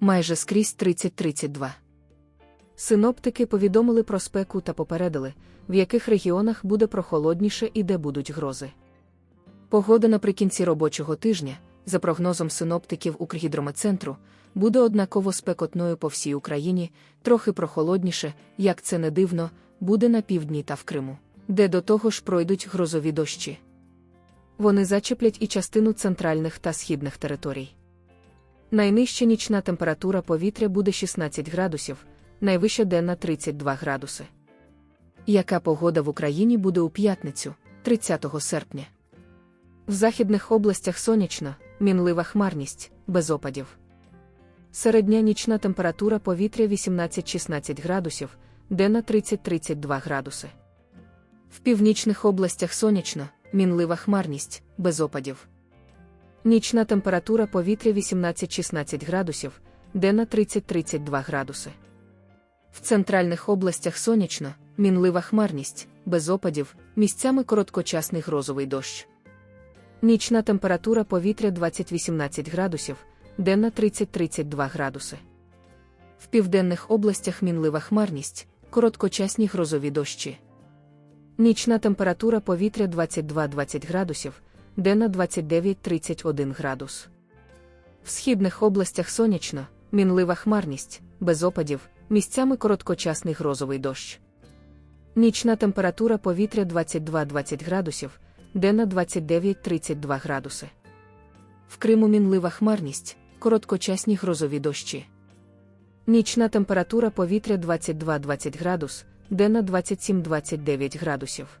майже скрізь 30-32. Синоптики повідомили про спеку та попередили, в яких регіонах буде прохолодніше і де будуть грози. Погода наприкінці робочого тижня, за прогнозом синоптиків Укргідрометцентру, буде однаково спекотною по всій Україні, трохи прохолодніше, як це не дивно, буде на півдні та в Криму, де до того ж пройдуть грозові дощі. Вони зачеплять і частину центральних та східних територій. Найнижча нічна температура повітря буде 16 градусів, найвища денна 32 градуси. Яка погода в Україні буде у п'ятницю, 30 серпня? В західних областях сонячно, мінлива хмарність, без опадів. Середня нічна температура повітря 18-16 градусів, денна 30-32 градуси. В північних областях сонячно, мінлива хмарність, без опадів. Нічна температура повітря 18-16 градусів, денна 30-32 градуси. В центральних областях сонячно, мінлива хмарність, без опадів, місцями короткочасний грозовий дощ. Нічна температура повітря 20-18 градусів, денна 30-32 градуси. В південних областях мінлива хмарність, короткочасні грозові дощі. Нічна температура повітря 22-20 градусів, денна 29-31 градус. В східних областях сонячно, мінлива хмарність, без опадів, місцями короткочасний грозовий дощ. Нічна температура повітря 22-20 градусів, денна 29-32 градуси. В Криму мінлива хмарність, короткочасні грозові дощі. Нічна температура повітря 22-20 градус, денна 27-29 градусів.